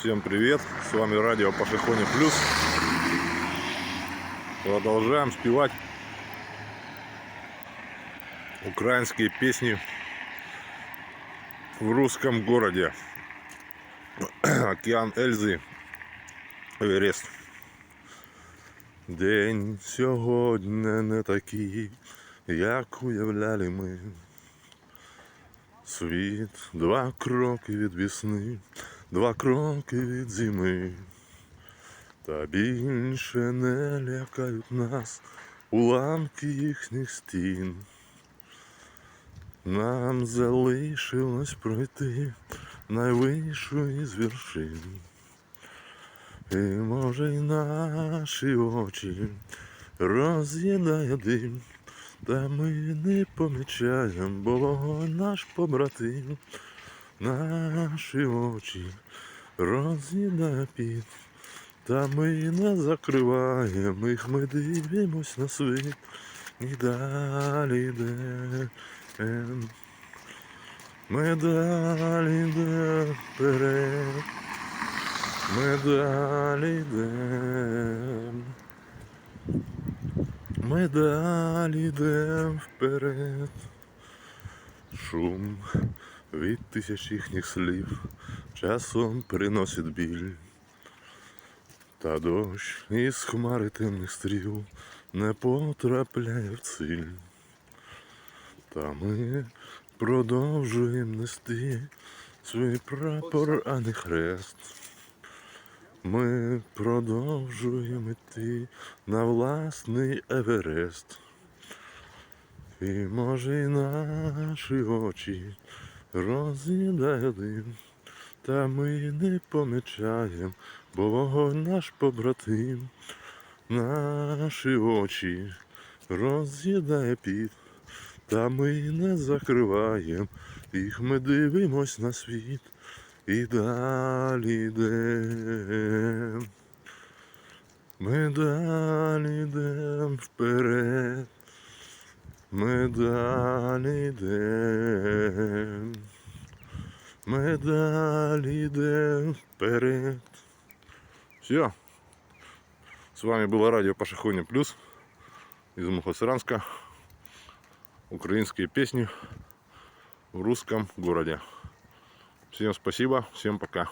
Всем привет! С вами радио Пашихоне Плюс. Продолжаем спевать украинские песни в русском городе. Океан Эльзы, Эверест. День сьогодні не такий, як уявляли ми. Світ два кроки від весни, два кроки від зими. Та більше не лякають нас уламки їхніх стін. Нам залишилось пройти найвищу із вершин. І може й наші очі роз'їдає дим, та ми не помічаємо, бо наш побратим, наші очі роз'їдає піт, та ми не закриваємо їх, ми дивимось на світ і далі йдем. Ми далі йдем вперед. Ми далі йдем. Ми далі вперед. Шум від тисяч їхніх слів часом приносить біль. Та дощ із хмари темних стріл не потрапляє в ціль. Та ми продовжуємо нести свій прапор, а не хрест. Ми продовжуємо йти на власний Еверест. І може й наші очі роз'їдає дим, та ми не помічаємо, бо вогонь наш побратим, наші очі роз'їдає піт, та ми не закриваємо, їх ми дивимось на світ. І далі йдем. Ми далі йдем вперед. Ми далі йдем. Ми вперед. Все. С вами было радио Пашихоня Плюс из Мухосранска. Украинские песни в русском городе. Всем спасибо, всем пока.